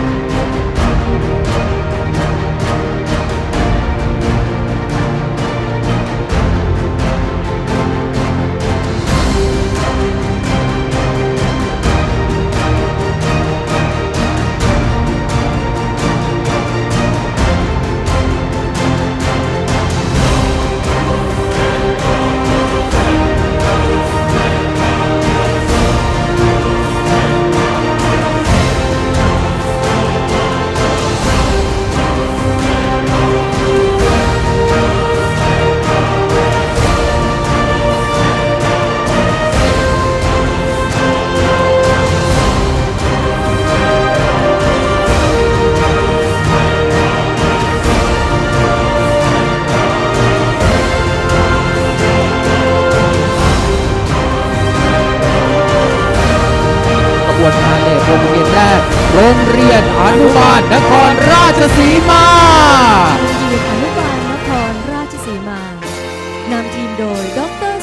ข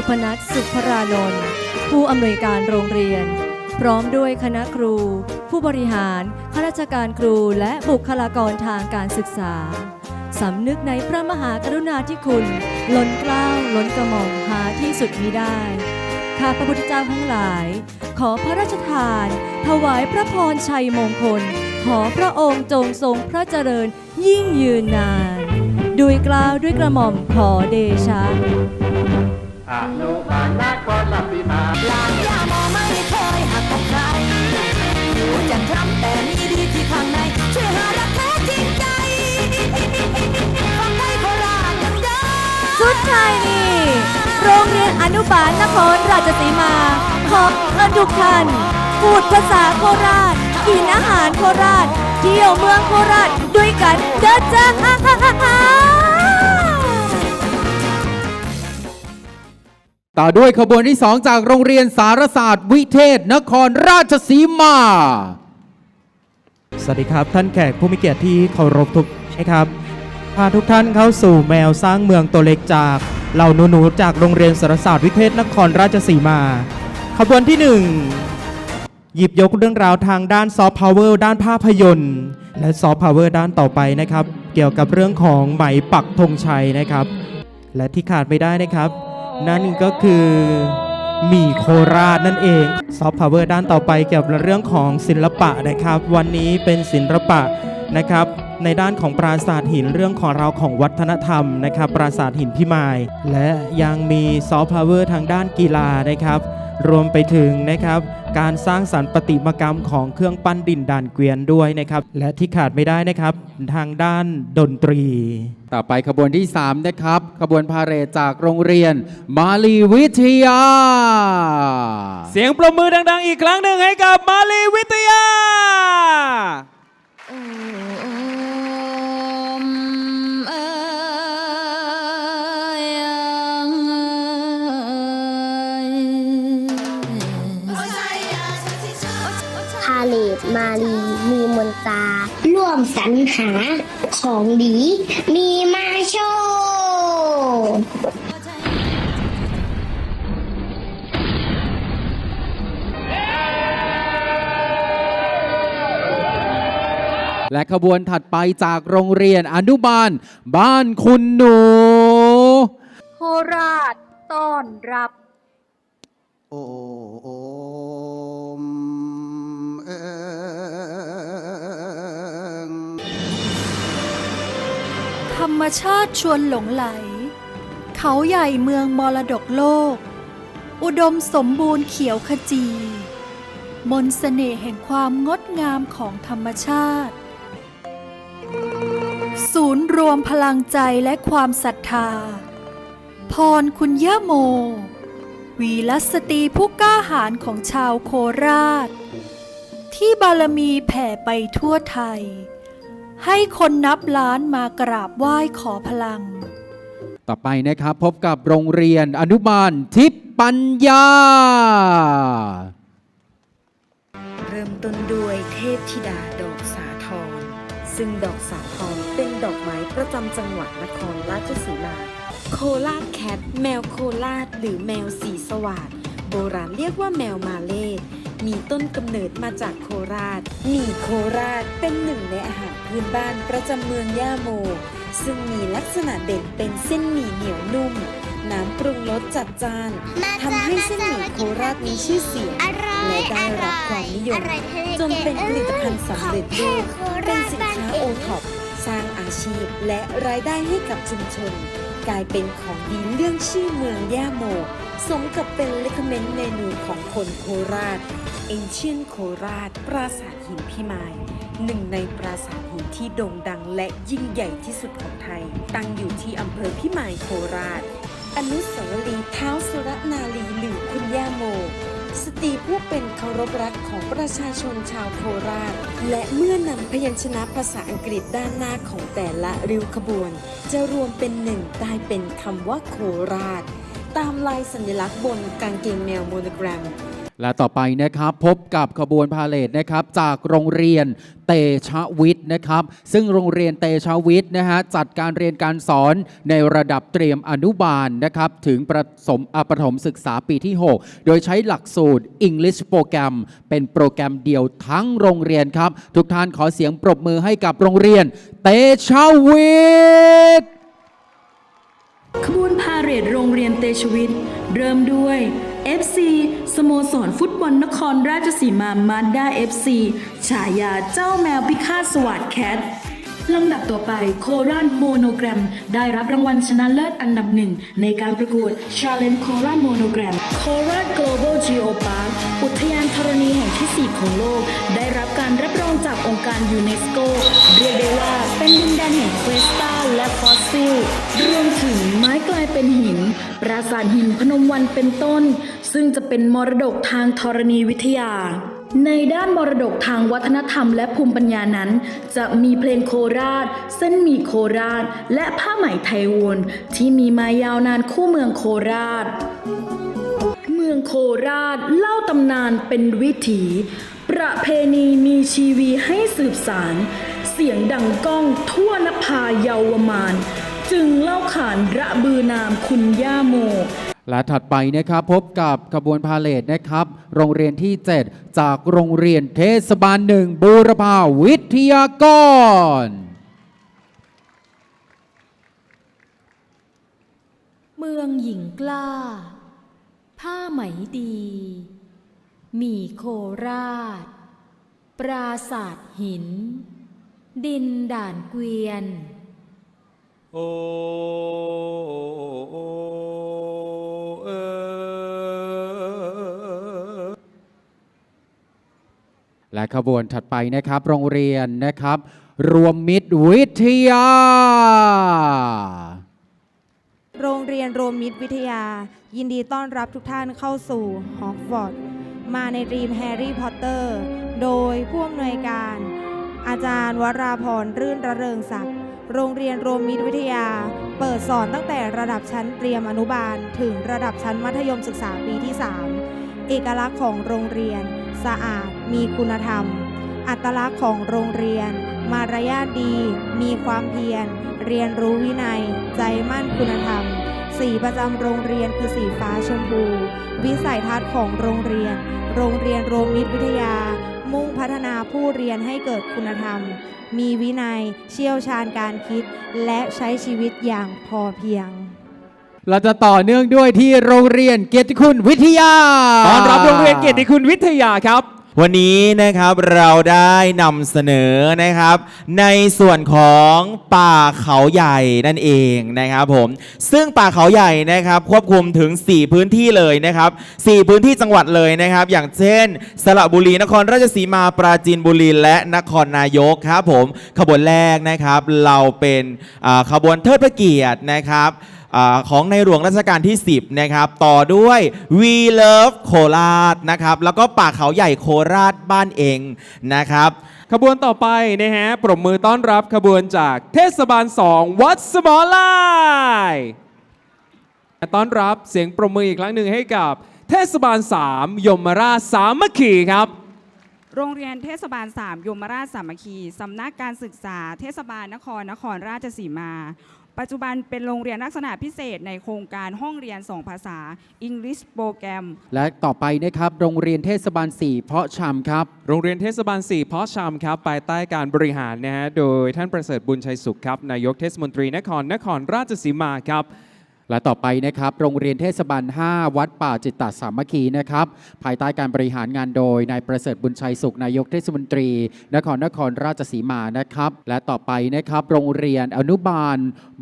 สุพนัทสุภรานนท์ผู้อำนวยการโรงเรียน พร้อมด้วยคณะครู ผู้บริหารข้าราชการครูและบุคลากรทางการศึกษา สำนึกในพระมหากรุณาธิคุณ ล้นเกล้าล้นกระหม่อมหาที่สุดมิได้ ข้าพระพุทธเจ้าทั้งหลาย ขอพระราชทาน ถวายพระพรชัยมงคล ขอพระองค์จงทรงพระเจริญยิ่งยืนนานด้วยกล้าวด้วยกระหม่อมขอเดชะ อนุบาลนครราชสีมาหลานย่ามอไม่เคยหักกับใครรู้จักทำแต่มีดีที่ข้างในช่วยหารักแท้จริงใจฟังให้โคราชดังเดิมสุดท้ายนี่โรงเรียนอนุบาลนครราชสีมาขอเชิญทุกท่านพูดภาษาโคราช กินอาหารโคราช เที่ยวเมืองโคราชด้วยกันเด้อจ้า ต่อด้วยขบวนที่ 2 จากโรงเรียนสารศาสตร์ วิเทศ นครราชสีมา สวัสดีครับ ท่านแขกผู้มีเกียรติที่เคารพทุกใช่ครับพาทุกท่านเข้าสู่แมวสร้างเมืองตัวเล็กจากเหล่าหนูๆจากโรงเรียนสารศาสตร์วิเทศนครราชสีมา ขบวนที่ 1 หยิบยกเรื่องราวทางด้านซอฟต์พาวเวอร์ด้านภาพยนตร์ และซอฟต์พาวเวอร์ด้านต่อไปนะครับ เกี่ยวกับเรื่องของไหมปักธงชัยนะครับ และที่ขาดไม่ได้นะครับ นั่นก็คือหมี่โคราชนั่นเองซอฟต์พาวเวอร์ด้านต่อไปเกี่ยวกับเรื่องของศิลปะนะครับ วันนี้เป็นศิลปะนะครับ ในด้านของปราสาทหินเรื่องของเราของวัฒนธรรมนะครับ ปราสาทหินพิมาย และยังมีซอฟต์พาวเวอร์ทางด้านกีฬานะครับ รวมไปถึงนะครับการสร้างสรรค์ประติมากรรมของเครื่องปั้นดินด่านเกวียนด้วยนะครับ และที่ขาดไม่ได้นะครับทางด้านดนตรี ต่อไปขบวนที่ 3 นะครับ ขบวนพาเหรดจากโรงเรียน มาลีวิทยา เสียงปรบมือดัง ๆ อีกครั้งหนึ่งให้กับมาลีวิทยา มีมนตราร่วมสรรหาของดีมีมาโชว์และขบวนถัดไปจากโรงเรียนอนุบาล บ้านคุณหนู โคราชต้อนรับ โอม ชาติชวนหลงไหล เขาใหญ่เมืองมรดกโลก อุดมสมบูรณ์เขียวขจี มนสเสน่ห์แห่งความงดงามของธรรมชาติ ศูนย์รวมพลังใจและความศรัทธา พรคุณย่าโม วีรสตรีผู้กล้าหาญของชาวโคราช ที่บารมีแผ่ไปทั่วไทย ให้คนนับล้านมากราบไหว้ขอพลัง ต่อไปนะครับพบกับโรงเรียนอนุบาลทิพย์ปัญญา เริ่มต้นด้วยเทพธิดาดอกสาทรซึ่งดอกสาทรเป็นดอกไม้ประจำจังหวัดนครราชสีมา โคราชแคท แมวโคราชหรือแมวสีสวัสดโบราณเรียกว่าแมวมาเล มีต้นกำเนิดมาจากโคราชหมี่โคราชเป็นหนึ่งในอาหารพื้นบ้านประจำเมืองย่าโม ซึ่งมีลักษณะเด่นเป็นเส้นหมี่เหนียวนุ่ม น้ำปรุงรสจัดจ้านทำให้เส้นหมี่โคราชมีชื่อเสียงและได้รับความนิยมจนเป็นผลิตภัณฑ์สำเร็จรูปเป็นสินค้าโอท็อปสร้างอาชีพและรายได้ให้กับชุมชน กลายเป็นของดีเรื่องชื่อเมืองย่าโมสมกับเป็นเลคเมนเมนูของคนโคราช เอนเชียนโคราช ปราสาทหินพิมายหนึ่งในปราสาทหินที่โด่งดังและยิ่งใหญ่ที่สุดของไทย ตั้งอยู่ที่อำเภอพิมายโคราช อนุสาวรีย์เท้าสุรนารีหรือคุณย่าโม สตรีผู้เป็นเคารพรักของประชาชนชาวโคราช และเมื่อนำพยัญชนะภาษาอังกฤษด้านหน้าของแต่ละริ้วขบวน จะรวมเป็นหนึ่งกลายเป็นคำว่าโคราช ตามลายสัญลักษณ์บนกางเกงแมวโมโนแกรม และต่อไปนะครับพบกับขบวนพาเลทนะครับจากโรงเรียนเตชะวิทย์นะครับ ซึ่งโรงเรียนเตชะวิทย์นะฮะจัดการเรียนการสอนในระดับเตรียมอนุบาลนะครับถึงประสมอประถมศึกษาปีที่ 6 โดยใช้หลักสูตร English โปรแกรม เป็นโปรแกรมเดียวทั้งโรงเรียนครับ ทุกท่านขอเสียงปรบมือให้กับโรงเรียนเตชะวิทย์ขบวนพาเหรดโรงเรียนเตชวิทย์เริ่มด้วย FC สโมสรฟุตบอลนครราชสีมามาด้า FC ฉายาเจ้าแมวพิฆาตสวัสดแคทลำดับต่อไปโคราชโมโนแกรม ได้รับรางวัลชนะเลิศอันดับหนึ่ง ในการประกวด Challenge โคราชโมโนแกรมโคราช Global Geo Park อุทยานธรณีแห่งที่ 4 ของโลก ได้รับการรับรองจากองค์การยูเนสโก เรียกได้ว่าเป็นดินแดนแห่งเควสตาและฟอส ซิลรวมถึงไม้กลายเป็นหิน ปราสาทหินพนมวันเป็นต้น ซึ่งจะเป็นมรดกทางธรณีวิทยา ในด้านมรดกทางวัฒนธรรมและภูมิปัญญานั้น จะมีเพลงโคราช เส้นหมี่โคราช และผ้าไหมไทยวนที่มีมายาวนานคู่เมืองโคราช เมืองโคราชเล่าตำนานเป็นวิถี ประเพณีมีชีวีให้สืบสาร เสียงดังก้องทั่วนภาเยาวมาน จึงเล่าขานระบือนามคุณย่าโม และถัดไปนะครับพบกับขบวนพาเลทนะครับ โรงเรียนที่ 7 จากโรงเรียนเทศบาลหนึ่งบูรพาวิทยากร เมืองหญิงกล้า ผ้าไหมดีหมี่โคราช ปราสาทหิน ดินด่านเกวียน โอ้เออและขบวนถัดไปนะครับ โรงเรียนนะครับ รวมมิตรวิทยา โรงเรียนโรวมมิตรวิทยา ยินดีต้อนรับทุกท่านเข้าสู่ฮอกวอตส์มาในทีมแฮร์รี่พอตเตอร์ โดยผู้อำนวยการอา จารย์วราพรรื่นระเริงศักดิ์โรงเรียนโรมมิตรวิทยา เปิดสอนตั้งแต่ระดับชั้นเตรียมอนุบาล ถึงระดับชั้นมัธยมศึกษาปีที่ 3 เอกลักษณ์ของโรงเรียน สะอาด มีคุณธรรม อัตลักษณ์ของโรงเรียน มารยาทดี มีความเพียร เรียนรู้วินัย ใจมั่นคุณธรรม สีประจำโรงเรียนคือสีฟ้าชมพู วิสัยทัศน์ของโรงเรียน โรงเรียนโรมมิตรวิทยา มุ่งพัฒนาผู้เรียนให้เกิดคุณธรรม มีวินัย เชี่ยวชาญการคิด และใช้ชีวิตอย่างพอเพียง เราจะต่อเนื่องด้วยที่โรงเรียนเกียรติคุณวิทยา ต้อนรับโรงเรียนเกียรติคุณวิทยาครับ วันนี้นะครับเราได้นำเสนอนะครับ ในส่วนของป่าเขาใหญ่นั่นเองนะครับผมซึ่งป่าเขาใหญ่นะครับควบคุมถึง 4 พื้นที่เลยนะครับ4พื้นที่จังหวัดเลยนะครับ อย่างเช่น สระบุรีนครราชสีมาปราจีนบุรีและนครนายกครับผมขบวนแรกนะครับเราเป็นขบวนเทิดพระเกียรตินะครับ อาของในหลวงรัชกาลที่ 10 นะครับ ต่อด้วย We Love โคราชนะครับ แล้วก็ป่าเขาใหญ่โคราชบ้านเองนะครับ ขบวนต่อไปนะฮะ ปรบมือต้อนรับขบวนจากเทศบาล 2 วัดสมอลายต้อนรับเสียงปรบมืออีกครั้งหนึ่งให้กับเทศบาล 3 ยมราชสามัคคีครับ โรงเรียนเทศบาล 3 ยมราชสามัคคี สำนักการศึกษา เทศบาลนครนครราชสีมา ปัจจุบันเป็นโรงเรียนลักษณะพิเศษในโครงการห้องเรียน 2 ภาษา English Program และต่อไปนะครับโรงเรียนเทศบาล 4 เพาะชำครับ โรงเรียนเทศบาล 4 เพาะชำครับภายใต้การบริหารนะฮะโดยท่านประเสริฐบุญชัยสุขครับนายกเทศมนตรีนครนครราชสีมาครับ และต่อไปนะครับ โรงเรียนเทศบาล 5 วัดป่าจิตตสามัคคีนะครับ ภายใต้การบริหารงานโดยนายประเสริฐบุญชัยสุขนายกเทศมนตรี นครนครราชสีมานะครับ และต่อไปนะครับ โรงเรียนอนุบาล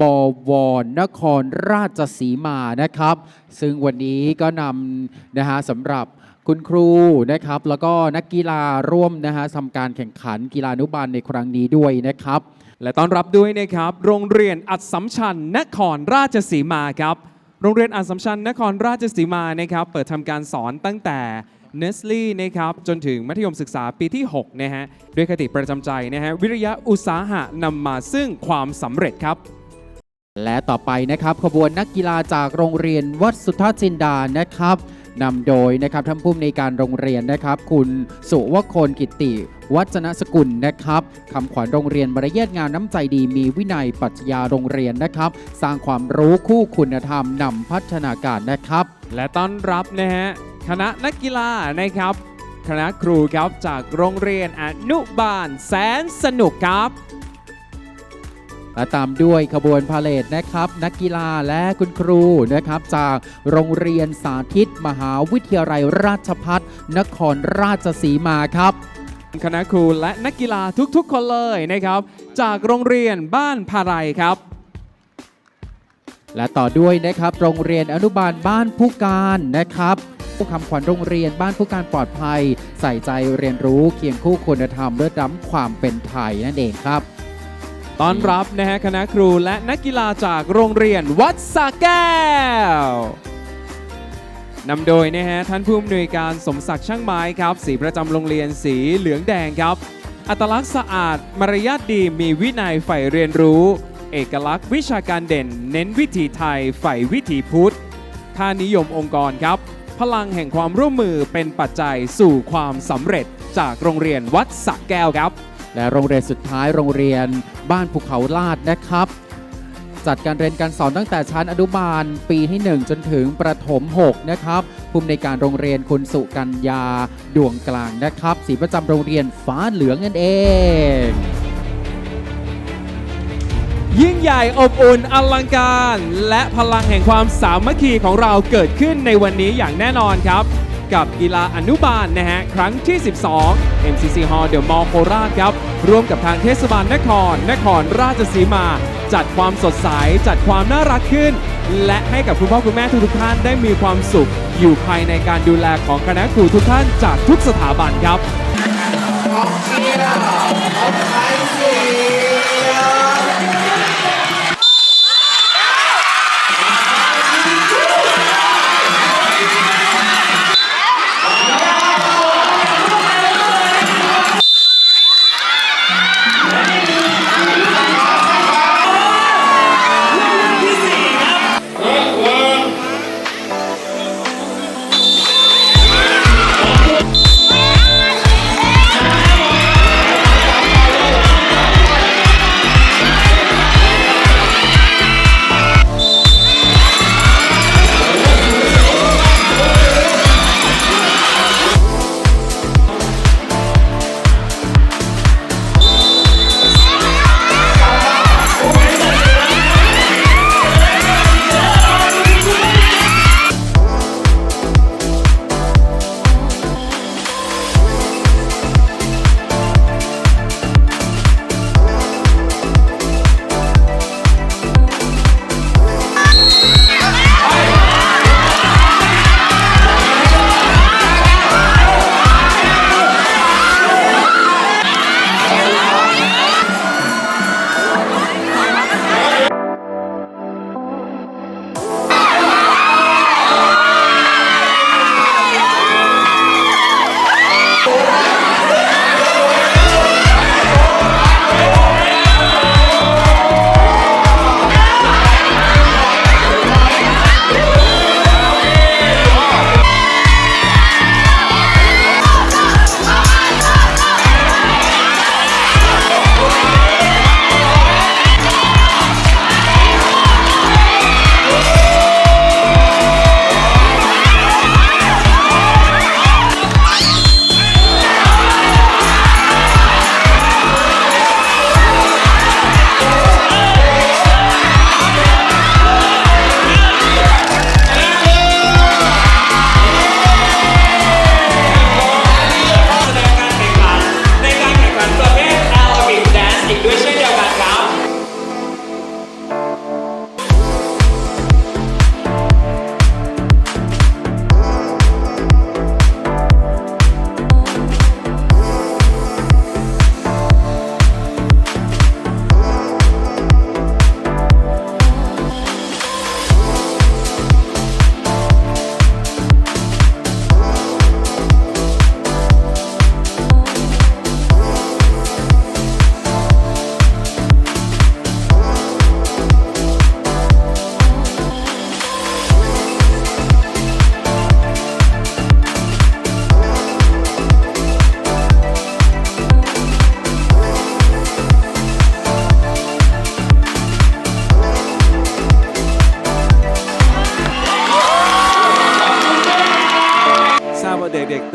บวรนครราชสีมานะครับ ซึ่งวันนี้ก็นำนะฮะสำหรับคุณครูนะครับ แล้วก็นักกีฬาร่วมนะฮะทำการแข่งขันกีฬานุบาลในครั้งนี้ด้วยนะครับ และต้อนรับด้วยนะครับ โรงเรียนอัดสำชัญนครราชสีมาครับ โรงเรียนอัดสำชัญนครราชสีมานะครับ เปิดทำการสอนตั้งแต่เนสลี่นะครับจนถึงมัธยมศึกษาปีที่ 6 นะฮะ ด้วยคติประจำใจนะฮะ วิริยะอุตสาหะนำมาซึ่งความสำเร็จครับ และต่อไปนะครับขบวนนักกีฬาจากโรงเรียนวัดสุทธาจินดานะครับ นำโดยนะครับท่านผู้อำนวยการโรงเรียนนะครับ คุณสุวคลกิติวัฒนสกุลนะครับคำขวัญโรงเรียนมารยาทงานน้ำใจดีมีวินัยปรัชญาโรงเรียนนะครับ สร้างความรู้คู่คุณธรรมนำพัฒนาการนะครับ และต้อนรับนะฮะคณะนักกีฬานะครับ คณะครูครับจากโรงเรียนอนุบาลแสนสนุกครับ ตามด้วยขบวนพาเลทนะครับ นักกีฬาและคุณครูนะครับจากโรงเรียนสาธิต มหาวิทยาลัยราชพัฒนครราชสีมาครับคณะครูและนักกีฬาทุกๆคนเลยนะครับ จากโรงเรียนบ้านพาไรครับ และต่อด้วยนะครับโรงเรียนอนุบาลบ้านผู้การนะครับผู้คำขวัญโรงเรียนบ้านผู้การปลอดภัย ใส่ใจเรียนรู้เคียงคู่คุณธรรมเลือดร้ำความเป็นไทยนั่นเองครับ ต้อนรับนะฮะคณะครูและนักกีฬาจากโรงเรียนวัดสระแก้วนำโดยนะฮะท่านผู้อำนวยการสมศักดิ์ช่างไม้ครับ สีประจำโรงเรียนสีเหลืองแดงครับ อัตลักษณ์สะอาดมารยาทดีมีวินัยใฝ่เรียนรู้ เอกลักษณ์วิชาการเด่น เน้นวิถีไทยใฝ่วิถีพุทธค่านิยมองค์กรครับ พลังแห่งความร่วมมือเป็นปัจจัยสู่ความสำเร็จจากโรงเรียนวัดสะแก้วครับ และโรงเรียนสุดท้ายโรงเรียนบ้านภูเขาลาดนะครับ จัดการเรียนการสอนตั้งแต่ชั้นอนุบาลปีที่ 1 จนถึงประถม 6 นะครับภูมิในการโรงเรียนคุณสุกัญญาดวงกลางนะครับสีประจำโรงเรียนฟ้าเหลืองนั่นเอง ยิ่งใหญ่อบอุ่นอลังการ และพลังแห่งความสามัคคีของเราเกิดขึ้นในวันนี้อย่างแน่นอนครับ กับกีฬาอนุบาลนะฮะครั้งที่ 12 MCC Hall เดอะมอลโคราชครับร่วมกับทางเทศบาลนคร นครราชสีมา จัดความสดใส จัดความน่ารักขึ้น และให้กับคุณพ่อคุณแม่ทุกท่านได้มีความสุข อยู่ภายในการดูแลของคณะครูทุกท่านจากทุกสถาบันครับเ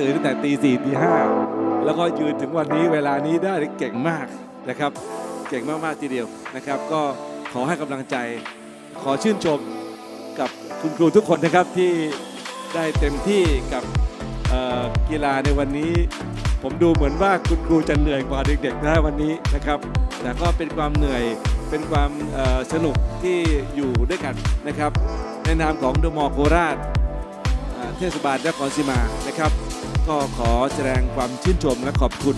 ตื่นตั้งแต่ตีสี่ตีห้าแล้วก็ยืนถึงวันนี้เวลานี้ได้เก่งมากนะครับ เก่งมากๆทีเดียวนะครับ ก็ขอให้กำลังใจ ขอชื่นชมกับคุณครูทุกคนนะครับที่ได้เต็มที่กับกีฬาในวันนี้ ผมดูเหมือนว่าคุณครูจะเหนื่อยกว่าเด็กๆนะวันนี้นะครับ แต่ก็เป็นความเหนื่อยเป็นความสนุกที่อยู่ด้วยกันนะครับในนามของดมอโคราชเอ่อเทศบาลนครศรีมานะครับ ก็ขอแสดงความชื่นชมและขอบคุณ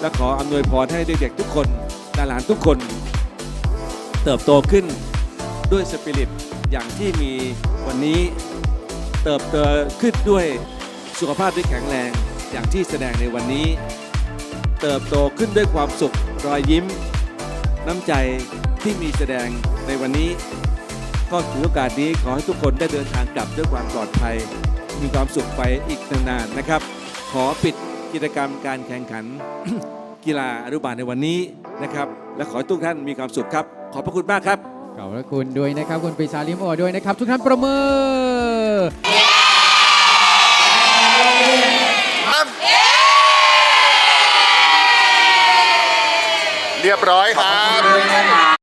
และขออำนวยพรให้เด็กๆทุกคนหลานทุกคน เติบโตขึ้นด้วยสปิริตอย่างที่มีวันนี้เติบโตขึ้นด้วยสุขภาพที่แข็งแรงอย่างที่แสดงในวันนี้ เติบโตขึ้นด้วยความสุขรอยยิ้ม น้ำใจที่มีแสดงในวันนี้ ก็ถือโอกาสนี้ขอให้ทุกคนได้เดินทางกลับด้วยความปลอดภัย มีความสุขไปอีกนานๆนะครับ ขอปิดกิจกรรมการแข่งขันกีฬาอนุบาลในวันนี้นะครับ และขอให้ทุกท่านมีความสุขครับ ขอบพระคุณมากครับ ขอบพระคุณด้วยนะครับ คุณปรีชาลิมโอด้วยนะครับ ทุกท่านประมือเรียบร้อยครับ